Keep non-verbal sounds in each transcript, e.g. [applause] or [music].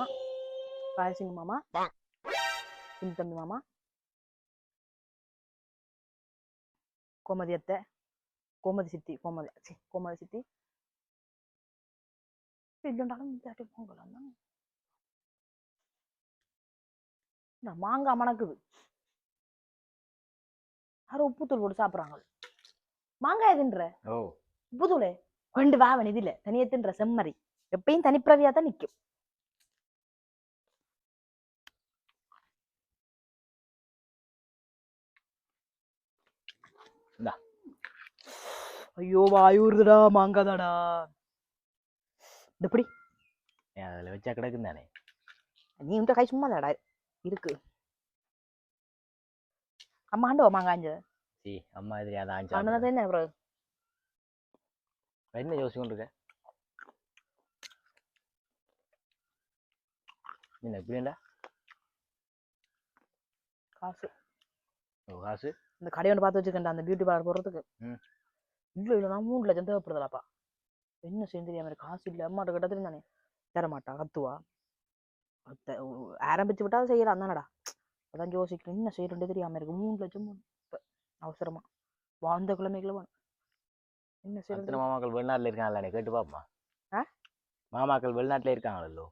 மாமா. பாயசிங்க மாமா. தம்பி மாமா. கோமதி அத்தை. கோமதி சித்தி கோமதி சி கோமதி சித்தி. இல்லைண்டாலும் இந்தாட்டி பொங்கலாம் தான். இந்த மாங்காய் மணக்குது. யாரும் உப்புத்தூள் போட்டு சாப்பிட்றாங்க. மாங்காய் தின்ற ஓ. உப்புத்தூளே. கொண்டு வா தனியா தின்ற செம்மறி. எப்பயும் தனிப்பிரவியா தான் நிக்கும் இந்தா. ஐயோ வாயூறுதுடா மாங்காதாடா. ஏன் அதில் வச்சா கிடக்கும் தானே. நீ உன்ட கை சும்மா தாடா இருக்கு. அம்மா ஆண்டவா மாங்காஞ்சு சி அம்மா எதிரி அதை ஆஞ்சா தான் என்ன பிறகு என்ன யோசிச்சு கொண்டு இருக்க? என்ன இப்படிண்டா காசு. ஓ காசு? இந்த கடை ஒன்று பார்த்து வச்சுக்கேன்டா அந்த பியூட்டி பார்லர் போடுறதுக்கு. ம். இல்லை இல்லை நான் மூணு லட்சம் தேவைப்படுதலாப்பா என்ன செய்ய தெரியாம இருக்கு. காசு இல்லை. அம்மாட்ட கிட்ட தெரியும் தர மாட்டா கத்துவா. ஆரம்பிச்சு விட்டா செய்யலாம். தானடா அதான் யோசிக்கிறேன் என்ன செய்யறேன் தெரியாம இருக்கு. மூணு லட்சம் அவசரமா. வாழ்ந்த கிழமைகளை என்ன செய்யறது? மாமாக்கள் வெளிநாட்டில் இருக்காங்களே கேட்டு பாப்பா? மாமாக்கள் வெளிநாட்டில் இருக்காங்களோ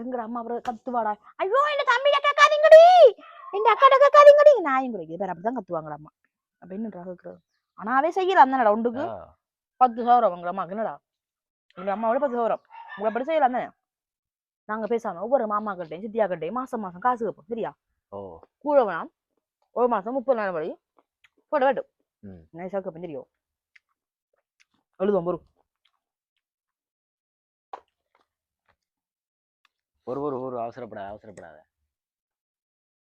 எங்கட அம்மா அப்புறம் கத்துவாடா? ஐயோ என்ன தம்பிட கேட்காதீங்கடி. இந்த அக்காட்ட கேட்காதீங்கடி. நாயும் கூட இது அப்படிதான் கத்துவாங்கடா அம்மா. அப்ப என்னடா கேக்குறது? ஆனா அவே செய்யலாம் தானடா ஒன்றுக்கு பத்து சவரம் உங்க அம்மாக்கு. என்னடா? எங்க அம்மாவோட பத்து சவரம் உங்களை அப்படி செய்யலாம் தானே நாங்க பேசாம ஒவ்வொரு மாமாக்கள்டையும் சித்தியாக்கள்டையும் மாசம் மாசம் காசு கேட்போம் சரியா? ஓ. கூட வேணாம். ஒரு மாசம் முப்பது நாள் வழி போட வேண்டும். நைஸா கேட்போம் தெரியும். எழுதுவோம் பொறு ஒரு ஒரு ஒரு. அவசரப்படாத அவசரப்படாத.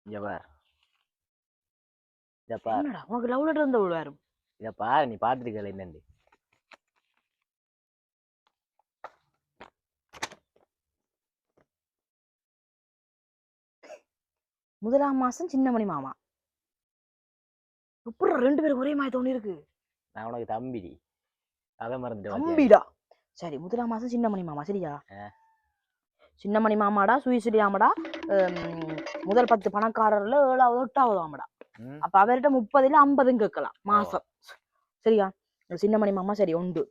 இங்க பார். இத பார். என்னடா? உனக்கு லவ் லெட்டர் இருந்த விழுவாரு இத பார் நீ பார்த்துருக்கல என்னண்டு முதலாம் மாசம் சின்னமணி மாமா. எப்படி ரெண்டு பேரும் ஒரே மாதிரி தோணி இருக்கு நான் உனக்கு தம்பிடி. அதை மறந்துட்டு பாத்தியா? தம்பிடா. சரி முதலாம் மாசம் சின்னமணி மாமா சரியா. சின்னமணி மாமாடா சுயசிலியாமடா முதல் பத்து பணக்காரர்ல ஏழாவது எட்டாவது ஆமடா. அப்ப அவர்கிட்ட முப்பதுல ஐம்பதும் கேட்கலாம் மாசம். சரியா? சின்னமணி மாமா சரி உண்டு.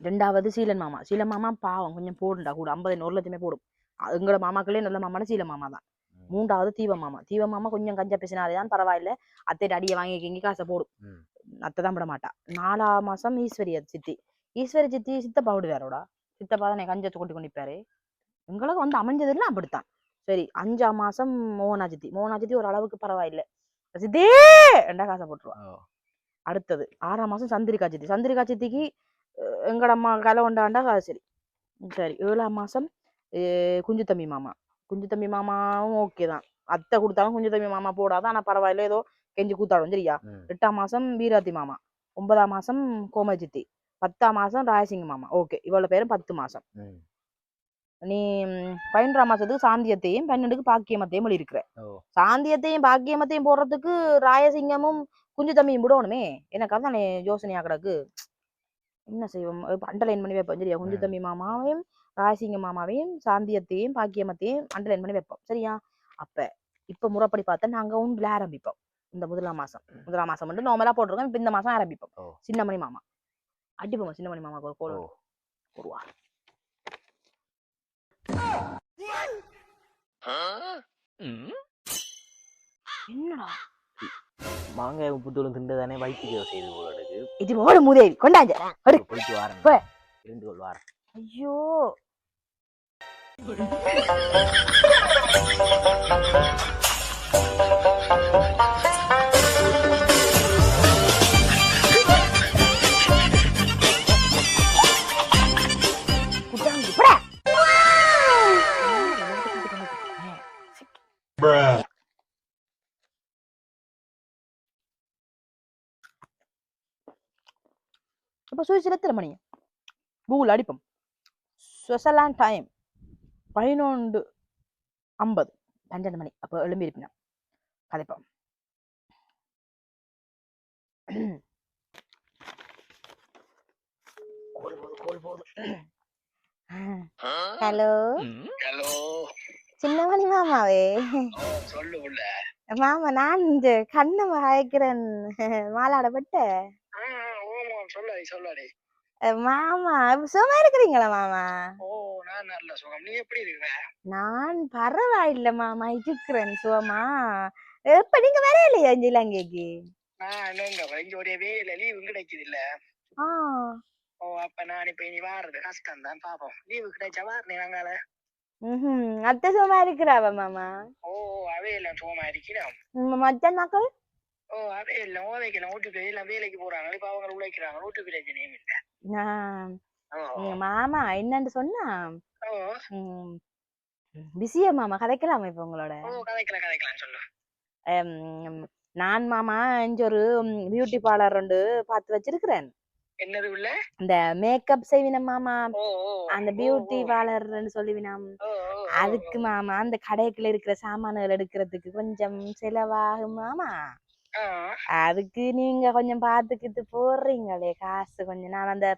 ரெண்டாவது சீலன் மாமா. சீலன் மாமா பாவம் கொஞ்சம் போடுண்டா கூட ஐம்பது ஒரு லட்சமே போடும். எங்களோட மாமாக்களே நல்ல மாமான சீல மாமா தான். மூன்றாவது தீவ மாமா. தீவ மாமா கொஞ்சம் கஞ்ச பேசினாதான் பரவாயில்ல. அத்தைட்ட அடியை வாங்கி கிங்கி காசை போடும். அத்தை தான் விட மாட்டா. நாலாம் மாசம் ஈஸ்வரி அது சித்தி. ஈஸ்வரி சித்தி சித்தப்பா விடுவாரோடா? சித்தப்பா தான் கஞ்சத்தை கொண்டு கொண்டிப்பாரு எங்களுக்கு வந்து அமைஞ்சதுல அப்படித்தான். சரி அஞ்சாம் மாசம் மோகனா சித்தி மோகனா சித்தி ஒரு அளவுக்கு பரவாயில்ல. சித்தே ரெண்டா காசை போட்டுருவா. அடுத்தது ஆறாம் மாசம் சந்திரிகா சித்தி சந்திரிகா சித்திக்கு எங்கட அம்மா கலை கொண்டாண்டா அது சரி. சரி ஏழாம் மாசம் குஞ்சு தம்பி மாமா. குஞ்சு தம்பி மாமாவும் ஓகே தான். அத்தை கொடுத்தாலும் குஞ்சு தம்பி மாமா போடாதான் ஆனா பரவாயில்ல. ஏதோ கெஞ்சி கூத்தாடும். சரியா? எட்டாம் மாசம் வீராத்தி மாமா. ஒன்பதாம் மாசம் கோமல் சித்தி பத்தாம் மாசம் ராயசிங்க மாமா. ஓகே இவ்வளவு பேரும் பத்து மாசம். நீ ம், பதினொன்றாம் மாசத்துக்கு சாந்தியத்தையும் பன்னெண்டுக்கு பாக்கியமத்தையும் ஓ. சாந்தியத்தையும் பாக்கியமத்தையும் போடுறதுக்கு ராயசிங்கமும் குஞ்சு தம்பியும் விடணுமே. எனக்கு அதான் யோசனையா கிடக்கு? என்ன செய்வோம்? அண்டர்லைன் பண்ணி வைப்போம் சரியா? குஞ்சு. தம்பி மாமாவையும் ராயசிங்க மாமாவையும் சாந்தியத்தையும் பாக்கியமத்தையும் அண்டர்லைன் பண்ணி வைப்போம் சரியா? அப்ப இப்ப முறைப்படி பார்த்தா நாங்க ஒன்றுல ஆரம்பிப்போம். இந்த முதலாம் மாசம். முதலாம் மாசம் மட்டும் நார்மலா போட்டிருக்கோம் இப்ப இந்த மாசம் ஆரம்பிப்போம். சின்னமணி மாமா. அடிப்போம் சின்னமணி மாமாக்கு ஒரு கோல்? போடுவா என்னடா? மாங்காய் உப்பு தூளும் திண்டதானே வயிற்றுக்கு செய்து போல இருக்கு இது ஓடு மூதேவி கொண்டாஞ்ச அடு. போயிட்டு வாரேன். போ. இருந்து கொள் வாரேன். ஐயோ. அப்ப சுவிஸ்ல எத்தனை மணி? கூகுள் அடிப்போம். ஸ்விட்சர்லாந்து டைம் பதினொன்று ஐம்பது. பன்னெண்டு மணி. அப்போ கதைப்போம். போகுது கோல் போகுது. ஹலோ? ஹலோ? சின்னமணி மாமாவே. சொல்லு மாமா நான் இந்த கண்ணம்மா அழைக்கிறேன் மாலாடப்பட்ட சொல்லாடி. சொல்லாடி மாமா சும்மா இருக்கிறீங்களா மாமா? ஓ நான் நல்ல சுகம். நீ எப்படி இருக்கிற நான் பரவாயில்ல மாமா. இருக்கிறேன் சுகமா. எப்ப நீங்க வரையிலையா இந்த இலங்கைக்கு நான் என்னங்க இங்க ஒரே வேலை. லீவு கிடைக்குது இல்ல. ஓ அப்ப நான் இப்ப இனி வாடுறது கஷ்டம் தான் பாப்போம். லீவு கிடைச்சா வாருனே நாங்கால ம்ஹும். அத்தை சும்மா இருக்கிறாவ மாமா? ஓ அவே எல்லாம் சுகமா இருக்கிறோம் மச்சான் மக்கள் ஓ எல்லாம் ஓதைக்கெல்லாம் வீட்டுக்கு எல்லாம் வேலைக்கு போறாங்க. இப்ப அவங்க உழைக்கிறாங்க. வீட்டு பிரச்சனையும் இல்ல. எங்க மாமா என்னன்னு சொன்னா பிஸியா மாமா கதைக்கலாமா இப்ப உங்களோட? ஓ கதைக்கலாம் கதைக்கலாம். சொல்லு. நான் மாமா இங்க ஒரு பியூட்டி பார்லர் ரெண்டு பார்த்து வச்சிருக்கிறேன். என்னது உள்ள? இந்த மேக்கப் செய்வின மாமா அந்த பியூட்டி பார்லர்னு சொல்லுவினாம். அதுக்கு. மாமா அந்த கடைக்குள்ள இருக்கிற சாமான்கள் எடுக்கிறதுக்கு கொஞ்சம் செலவாகும் மாமா. அதுக்கு நீங்க கொஞ்சம் பாத்துக்கிட்டு போடுறீங்களே காசு கொஞ்சம். நான் அந்த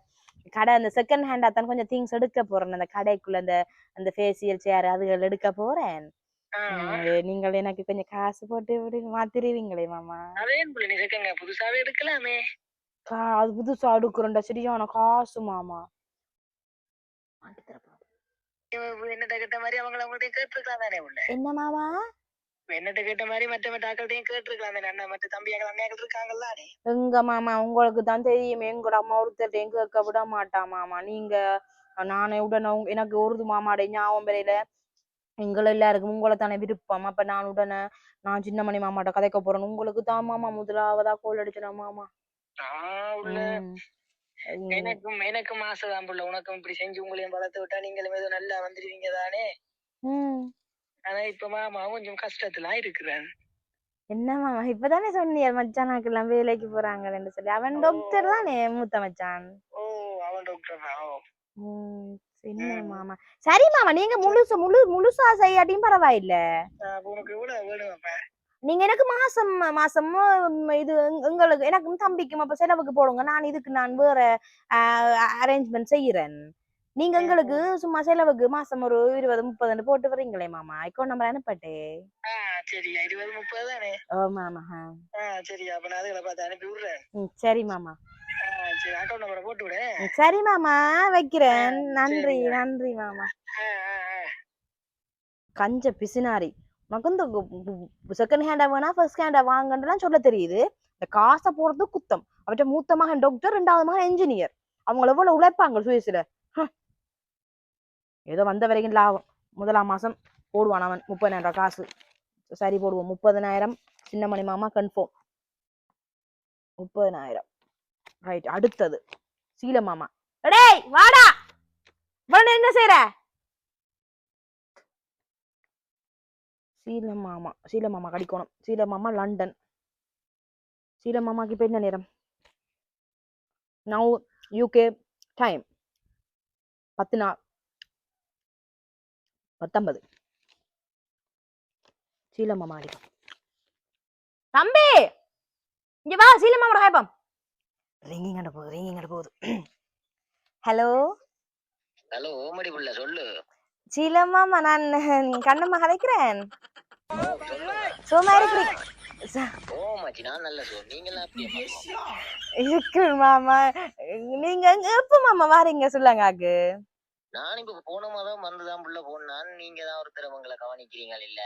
கடை அந்த செகண்ட் ஹேண்டா தான் கொஞ்சம் திங்ஸ் எடுக்க போறேன். அந்த கடைக்குள்ள அந்த அந்த ஃபேஷியல் சேர் அதுகள் எடுக்க போறேன். நீங்கள் எனக்கு கொஞ்சம் காசு போட்டு மாத்திருவீங்களே மாமா. புதுசாவே எடுக்கலாமே. அது புதுசா எடுக்கிறோம்டா. சரியான காசு மாமா. என்ன மாமா? என்னட்ட கேட்ட மாதிரி மற்ற மற்ற ஆக்கள்கிட்டயும் கேட்டிருக்கலாம். தானே அண்ணன் மற்ற தம்பியாக்கள் அண்ணாக்கள் இருக்காங்கல்ல எங்க மாமா உங்களுக்கு தான் தெரியுமே. எங்கட அம்மா ஒருத்தர்டையும் கேட்க விட மாட்டா மாமா. நீங்க நானே உடனே எனக்கு ஒரு மாமாடைய ஞாபகம் வரையில எங்களை எல்லாருக்கும் உங்களை தானே விருப்பம். அப்ப நான் உடனே நான் சின்ன மணி மாமாட்ட கதைக்க போறேன் உங்களுக்கு தான் மாமா முதலாவதா கோல் அடிச்சிடும் மாமா. எனக்கும் எனக்கும் ஆசைதான் புள்ள. உனக்கும் இப்படி செஞ்சு உங்களையும் வளர்த்து விட்டா நீங்களும் ஏதோ நல்லா வந்துடுவீங்க தானே. ஆனா இப்ப மாமா கொஞ்சம் கஷ்டத்துல இருக்கிறேன். என்ன மாமா இப்பதானே சொன்னீங்க மச்சானாக்கு எல்லாம் வேலைக்கு போறாங்கன்னு சொல்லி. அவன் டாக்டர் தானே மூத்த மச்சான்? ஓ அவன் டாக்டர். என்ன. மாமா? சரி மாமா நீங்க முழுசு முழு முழுசா செய்யாட்டியும் பரவாயில்ல. நீங்க எனக்கு மாசம் மாசம் இது எங்க- எங்களுக்கு எனக்கும் தம்பிக்கும் அப்ப செலவுக்கு போடுங்க. நான் இதுக்கு நான் வேற அரேஞ்ச்மெண்ட் செய்யறேன். நீங்க எங்களுக்கு சும்மா செலவுக்கு மாசம் ஒரு இருபது முப்பது போட்டு வரீங்களே மாமா? அக்கௌண்ட் நம்பர் அனுப்பட்டே ஆஹ் சரி இருபது முப்பது தானே? ஓ மாமா ஆ. ஆஹ் சரி அப்ப நான் அதுகளை பார்த்து அனுப்பி விடுறேன். சரி மாமா. சரி. அக்கௌண்ட் நம்பரை போட்டு விடு. சரி மாமா. வைக்கிறேன். நன்றி. நன்றி மாமா. கஞ்ச பிசினாரி. உனக்கு இந்த செகண்ட் ஹேண்டா வேணா ஃபர்ஸ்ட் ஹேண்டா வாங்கன்றலாம் சொல்ல தெரியுது. இந்த காசை போடுறது குத்தம். அவற்ற மூத்த மகன் டாக்டர் ரெண்டாவது மகன் என்ஜினியர் அவங்க எவ்வளவு உழைப்பாங்க சுயசில? ஏதோ வந்த வரைக்கும் லாபம். முதலாம் மாசம் போடுவான் அவன் முப்பதாயிரம் காசு. சரி போடுவோம். முப்பதனாயிரம் சின்னமணி மாமா கன்ஃபார்ம் முப்பதனாயிரம் ரைட் அடுத்தது. சீல மாமா. டேய் வாடா! இவ்வளவு என்ன செய்யற சீல மாமா. சீல மாமா கடிக்கணும். சீல மாமா லண்டன். சீல மாமாக்கு இப்போ என்ன நேரம்? நவ் யூகே டைம் பத்து நாள். பத்தொன்பது. சீல மாமா அடிக்கும் தம்பி! இங்க வா சீல மாமா ஹாய்பம் ரிங்கிங் அட போகுது ரிங்கிங் அட போகுது. ஹலோ ஹலோ ஓமடி புள்ள சொல்லு. சீல மாமா நான் கண்ணம்மா கதைக்கிறேன். சும்மா இருக்கிறீங்க ச- ஓ மச்சி நான் நல்ல சொல் நீங்களாம் அப்படி இருக்கு மாமா. நீங்க எப்ப மாமா வாரீங்க? சொல்லுங்க நான் இப்ப போன மாதம் வந்துதான் புள்ள போனான் நீங்க தான் ஒருத்தர் உங்களை கவனிக்கிறீங்க இல்ல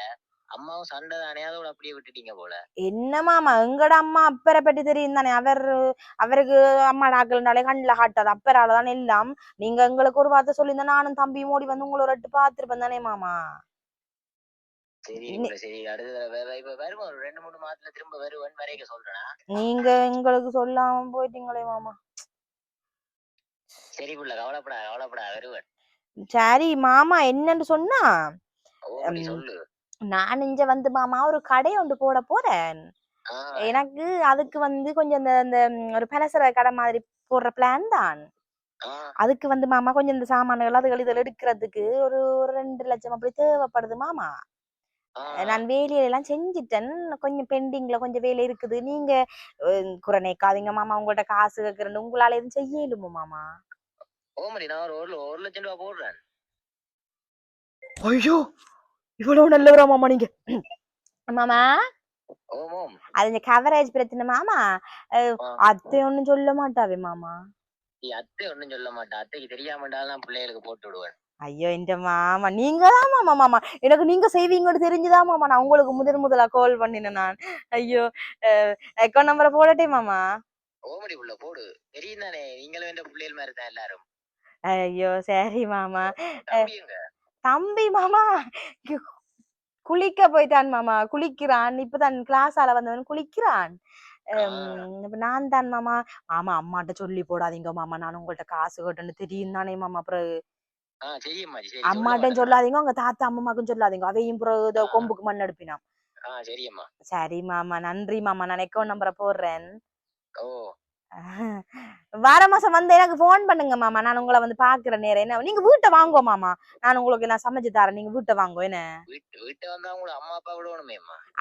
அம்மாவும் சண்டை தானே. அதோட அப்படியே விட்டுட்டீங்க போல. என்ன மாமா எங்கட அம்மா அப்பரை பற்றி தெரியும் தானே? அவர் அவருக்கு அம்மா டாக்கள்னாலே கண்ணில் காட்டாது. அப்பரால தானே எல்லாம். நீங்க எங்களுக்கு ஒரு வார்த்தை சொல்லியிருந்தா நானும் தம்பியும் ஓடி வந்து உங்களை ஒரு எட்டு பார்த்துருப்பேன் தானே மாமா? சரி நீ- புள்ள, சரி. அடுத்த தடவை இப்ப வருவோம். ஒரு ரெண்டு மூணு மாசத்துல திரும்ப வருவேன் வரைக்கும் சொல்றேனா? நீங்க எங்களுக்கு சொல்லாம போயிட்டீங்களே மாமா. சரி புள்ள கவலைப்படா கவலைப்படா வருவேன் சரி மாமா என்னன்னு சொன்னா? நான் இங்க வந்து மாமா ஒரு கடை ஒன்று போட போறேன். எனக்கு அதுக்கு வந்து கொஞ்சம் இந்த இந்த ம், ஒரு பலசர கடை மாதிரி போடுற பிளான் தான். அதுக்கு வந்து மாமா கொஞ்சம் இந்த சாமான்கள் அதுகள் இதில் எடுக்கிறதுக்கு ஒரு ரெண்டு லட்சம் அப்படி தேவைப்படுது மாமா. நான் வேலையெல்லாம் செஞ்சுட்டேன். கொஞ்சம் பெண்டிங்ல கொஞ்சம் வேலை இருக்குது. நீங்க குறை நேக்காதீங்க மாமா. உங்கள்ட்ட காசு கேட்கறேன். உங்களால எதுவும் செய்யலுமோ மாமா? ஓமடி நான் ஒரு ஒரு ஒரு லட்சம் ரூபா போடுறேன் ஐயோ இவ்வளவு நல்லவரா மாமா நீங்க மாமா அது இந்த கவரேஜ் பிரச்சனை மாமா. அத்தை ஒண்ணும் சொல்ல மாட்டாவே மாமா நீ அத்தை ஒண்ணும் சொல்ல மாட்டா அத்தைக்கு தெரியாமட்டாலும் நான் பிள்ளைகளுக்கு போட்டு விடுவேன் ஐயோ இந்த மாமா நீங்க தான் மாமா மாமா எனக்கு நீங்க செய்வீங்கன்னு தெரிஞ்சுதான் மாமா நான் உங்களுக்கு முதல் முதலா கால் பண்ணினேன் நான் ஐயோ அக்கௌண்ட் நம்பரை போடட்டே மாமா ஓமடி புள்ள போடு தெரியும் தானே நீங்களும் என்ற பிள்ளைகள் மாதிரி தான் எல்லாரும் ஐயோ! சரி மாமா. தம்பி மாமா! குளிக்க போயிட்டான் மாமா. குளிக்கிறான். இப்பதான் கிளாஸ் ஆல வந்தவன் குளிக்கிறான். நான் தான் மாமா. மாமா அம்மாட்ட சொல்லி போடாதீங்க மாமா. நான் உங்கள்ட்ட காசு கட்டணும் தெரியும் தானே மாமா சரி அம்மாட்டும் சொல்லாதீங்க. உங்க தாத்தா அம்மாக்கும் சொல்லாதீங்க. அதையும் ஆ. கொம்புக்கு மண் எடுப்பினான் சரி மாமா. நன்றி மாமா. நான் அக்கௌண்ட் நம்பரை போடுறேன். ஓ! வார மாசம் வந்து எனக்கு ஃபோன் பண்ணுங்க மாமா. நான் உங்களை வந்து பாக்குறேன் நேரம் என்ன? நீங்க வீட்டை வாங்கோ மாமா. நான் உங்களுக்கு நான் சமைச்சு தரேன். நீங்க வீட்டை வாங்கோ என்ன?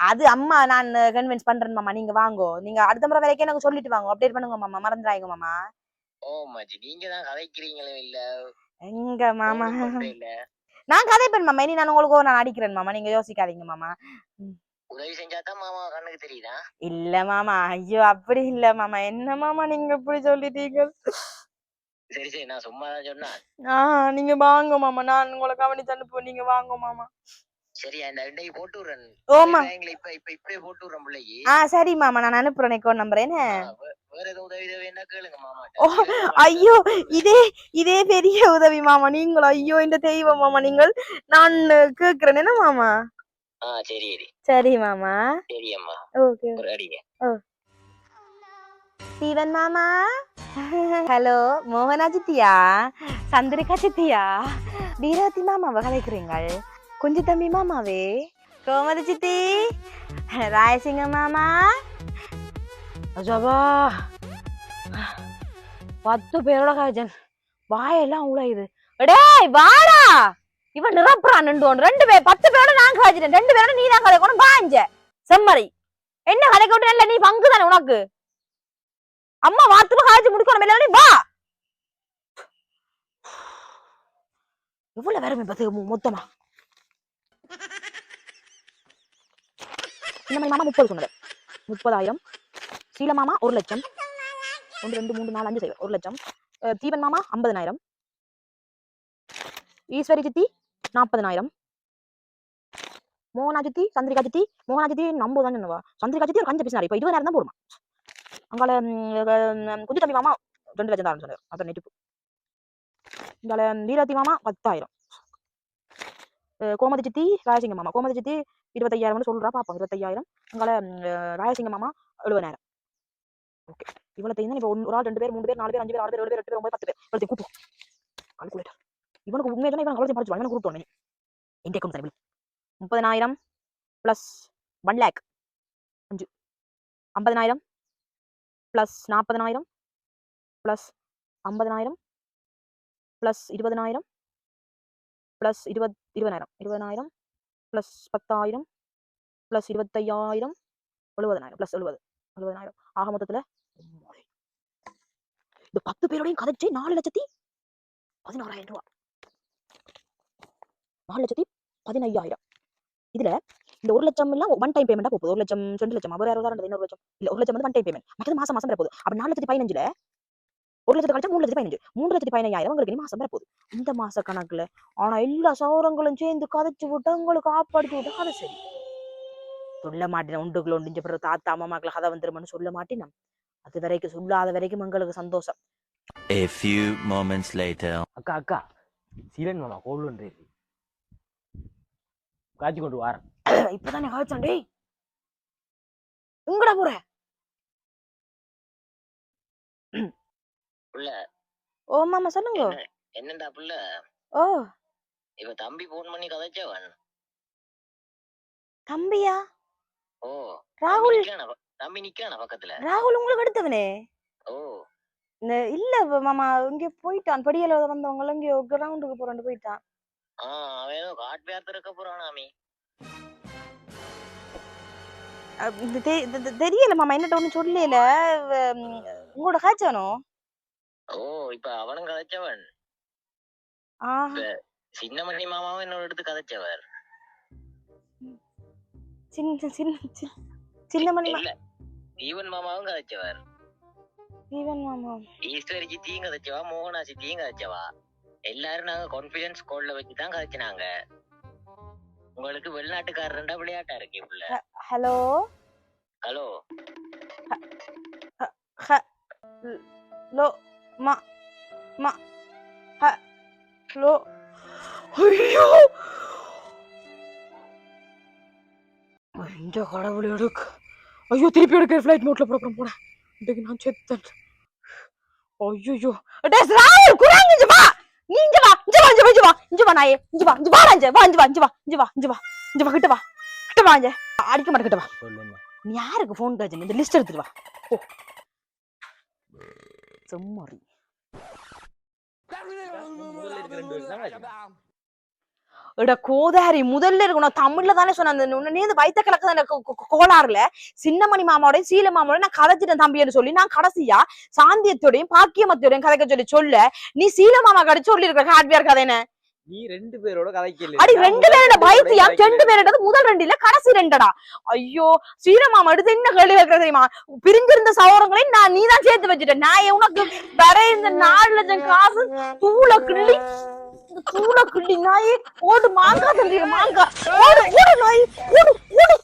அது அம்மா நான் கன்வின்ஸ் பண்றேன் மாமா. நீங்க வாங்கோ. நீங்க அடுத்த முறை வரைக்கும் எனக்கு சொல்லிட்டு வாங்க. அப்டேட் பண்ணுங்க மாமா. மறந்துடாதீங்க மாமா. ஓமாஜி நீங்க தான் கதைக்கிறீங்களே இல்ல? எங்க மாமா. நான் கதைப்பேன் மாமா. இனி நான் உங்களுக்கு நான் அடிக்கிறேன் மாமா. நீங்க யோசிக்காதீங்க மாமா. உதவி செஞ்சாதான் மாமா கண்ணுக்கு தெரியுதா? இல்ல மாமா. ஐயோ அப்படி இல்ல மாமா. என்ன மாமா நீங்க இப்படி சொல்லிட்டீங்க? சரி சரி. நான் சும்மா தான் சொன்னேன் ஆஹ் நீங்க வாங்க மாமா. நான் உங்களை கவனிச்சு அனுப்புவேன். நீங்க வாங்க மாமா. சரி அந்த இன்றைக்கு போட்டு விடுறேன். ஓமா இப்ப இப்ப இப்படியே போட்டு விடுறேன் பிள்ளைக்கு. ஆ சரி மாமா. நான் அனுப்புறேன். அக்கௌண்ட் நம்பர் என்ன? ஆ, வேற எதுவும் உதவி என்ன கேளுங்க மாமா. ஓ, ஐயோ இதே இதே பெரிய உதவி மாமா. நீங்கள்? ஐயோ இந்த தெய்வம் மாமா. நீங்கள் நான் கேக்குறேன். என்ன மாமா? ஆ சரி சரி. சரி மாமா. சரி அம்மா. ஓகே. ஒரு அடிங்க. ஸ்டீவன் மாமா. ஹலோ மோகனா சித்தியா? சந்திரிகா சித்தியா? பீரவதி மாமாவை கலைக்கிறீங்கள் குஞ்சு தம்பி மாமாவே? கோமதி சித்தி? ராயசிங்க மாமா? அஜாபா பத்து பேரோட காய்ச்சல் வாயெல்லாம் உழையுது டேய் வாடா! இவன் நிரப்புறான் ரெண்டு ரெண்டு பேர் பத்து பேரோட நான் காய்ச்சிட்டேன் ரெண்டு பேரோட நீ தான் கதைக்கணும் பாஞ்ச செம்மறை என்ன கதைக்க விட்டு இல்ல நீ பங்கு தானே உனக்கு அம்மா வார்த்தை காய்ச்சி முடிக்கணும் இல்ல வா எவ்வளவு வேற பத்து மொத்தமா இந்த மாதிரி மாமா முப்பது சொன்னது முப்பதாயிரம் சீல மாமா ஒரு லட்சம் ஒன்று ரெண்டு மூணு நாலு அஞ்சு சைவர் ஒரு லட்சம் தீபன் மாமா ஐம்பதனாயிரம் ஈஸ்வரி சித்தி நாற்பதனாயிரம் மோகனாஜித்தி சந்திரிகா ஜித்தி மோகனாஜித்தி நம்ப தான் என்னவா? சந்திரிகா ஜித்தி ஒரு கஞ்ச பிசினாரி. இப்போ இருபதாயிரம் தான் போடுமா? அங்கால குஞ்சு தம்பி மாமா ரெண்டு லட்சம் தான் சொன்னார். அப்புறம் நெட்டு இங்கால வீரத்தி மாமா பத்தாயிரம். கோமதி சித்தி ராயசிங்க மாமா. கோமதி சித்தி இருபத்தையாயிரம்னு சொல்கிறா பாப்போம். இருபத்தையாயிரம். அங்கால ராயசிங்க மாமா எழுபதாயிரம் ஓகே. இவ்வளோத்தையும் இப்போ ஒரு ஆள் ரெண்டு பேர் மூணு பேர் நாலு பேர் அஞ்சு பேர் ஆறு பேர் ஏழு பேர் எட்டு பேர் ஒன்பது பத்து பேர். இவ்வளோத்தையும் கால்குலேட்டர் இவனுக்கு உண்மையை தானே இவன் அவ்வளோத்தையும் படிச்சு இவனுக்கு கூட்டுவோம் இந்திய அக்கௌண்ட் தரவில் முப்பதனாயிரம் ப்ளஸ் ஒன் லேக் அஞ்சு. ஐம்பதனாயிரம் ப்ளஸ் நாற்பதனாயிரம் ப்ளஸ் ஐம்பதனாயிரம் ப்ளஸ் இருபதனாயிரம் ப்ளஸ் இருபத் இருபதாயிரம் இருபதனாயிரம் ப்ளஸ் பத்தாயிரம் ப்ளஸ் இருபத்தையாயிரம். எழுபதனாயிரம். ப்ளஸ் எழுபது. எழுபதனாயிரம். ஆக மொத்தத்தில் இந்த பத்து பேரோடையும் கதைச்சு நாலு லட்சத்தி பதினோராயிரம் ரூபா நாலு லட்சத்தி பதினையாயிரம். இதுல இந்த ஒரு லட்சம் எல்லாம் ஒன் டைம் பேமெண்டா போகுது. ஒரு லட்சம் ரெண்டு லட்சம் ஒரு அறுபதாயிரம் இன்னொரு லட்சம். இல்ல ஒரு லட்சம் வந்து ஒன் டைம் பேமெண்ட் மற்றது மாசம் மாசம் வரப்போகுது. அப்ப நாலு லட்சத்தி பதினஞ்சுல ஒரு லட்சத்து கழிச்சா மூணு லட்சத்தி பதினஞ்சு. மூணு லட்சத்தி பதினையாயிரம் உங்களுக்கு மாசம் வரப்போகுது. இந்த மாச கணக்குல ஆனா எல்லா சௌரங்களும் சேர்ந்து கதைச்சு விட்டு உங்களுக்கு காப்பாடுச்சு விட்டா அது சரி. சொல்ல மாட்டேன். உண்டுக்குள்ள உண்டிஞ்ச பிறகு தாத்தா அம்மாக்களை கதை வந்துருமென்னு சொல்ல மாட்டேன் அது வரைக்கும் சொல்லாத வரைக்கும் எங்களுக்கு சந்தோஷம். A few moments later. அக்கா அக்கா. சீலன் மாமா கோல் ஒன்று காய்ச்சி கொண்டு வார [coughs] இப்பதானே காய்ச்சான் டேய். எங்கடா போற? புள்ள. ஓ மாமா சொல்லுங்க. என்ன- என்னடா புள்ள? ஓ. இவ தம்பி போன் பண்ணி கதைச்சவன். தம்பியா? ஓ ராகுல். தம்பி நிக்கானா பக்கத்துல? ராகுல் உங்களுக்கு எடுத்தவனே ஓ. இல்ல மாமா இங்க போயிட்டான். படியில வந்தவங்க இங்க கிரவுண்டுக்கு போறான்னு போயிட்டான். ఆ అవేదో ఘాట్ వ్యాత్రక పురాణామి தெரியல மாமா என்ன ஒண்ணு சொல்லல. உங்களோட காய்ச்சானோ ஓ இப்ப அவனும் கதைச்சவன் சின்னமணி மாமாவும் என்னோட எடுத்து கதைச்சவர் சின்ன சின்ன சின்னமணி தீவன் மாமாவும் கதைச்சவர் தீவன் மாமா ஈஸ்வரி சித்தியும் கதைச்சவா மோகனா சித்தியும் கதைச்சவா எல்லாரும் நாங்க கான்பிடன்ஸ் கோல்ல வச்சு தான் கதைச்சினாங்க உங்களுக்கு வெளிநாட்டுக்காரர்டா விளையாட்டா இருக்கே புள்ள ஹலோ? ஹலோ? லோ மா மா ஹ லோ. ஐயோ! இந்த கடவுள் எடுக்கு. ஐயோ திருப்பி எடுக்க ஃப்ளைட் மோட்ல போட போறேன் இன்னைக்கு நான் செத்தேன். ஐயோ டேஸ் ராயல் நீ இங்க வா இங்க வா. இங்க வா நாயே. இங்க வா இங்க வா இங்க வா இங்க வா இங்க வா இங்க வா இங்க வா இங்க வா கிட்ட வா. கிட்ட வா இங்க அடிக்க மாட்டே கிட்ட வா. நீ யாருக்கு ஃபோன் காய்ச்சல் இந்த லிஸ்ட் எடுத்துட்டு வா. ஓ சும்மாரி எட கோதாரி முதல்ல இருக்கணும். தமிழ்ல தானே சொன்ன அந்த இந்த வைத்த கலக்க தானே? கோளாறுல. சின்னமணி மாமாவோடையும் சீல மாமாவோட நான் கதைச்சிட்டேன் தம்பின்னு சொல்லி நான் கடைசியா சாந்தியத்தோடையும் பாக்கியமத்தோடையும் கதைக்க சொல்லி சொல்ல நீ சீல மாமா கடிச்சு சொல்லி இருக்க ஹார்ட்வேர் கதை என்ன? நீ ரெண்டு பேரோட கதைக்கல. அடி ரெண்டு பேரோட பைத்தியா ரெண்டு பேரோட முதல் ரெண்டு இல்ல கடைசி ரெண்டடா. ஐயோ சீரமாமா எடுத்து என்ன கேள்வி கேட்கறது தெரியுமா? பிரிஞ்சிருந்த சவரங்களையும் நான் நீ தான் சேர்த்து வச்சுட்டேன். நான் உனக்கு வர இந்த நாலு லட்சம் காசு தூள கிள்ளி தூள கிள்ளி நாய் ஓடு மாங்காய் தந்திர மாங்காய். ஓடு ஓடு நாய் ஓடு ஓடு.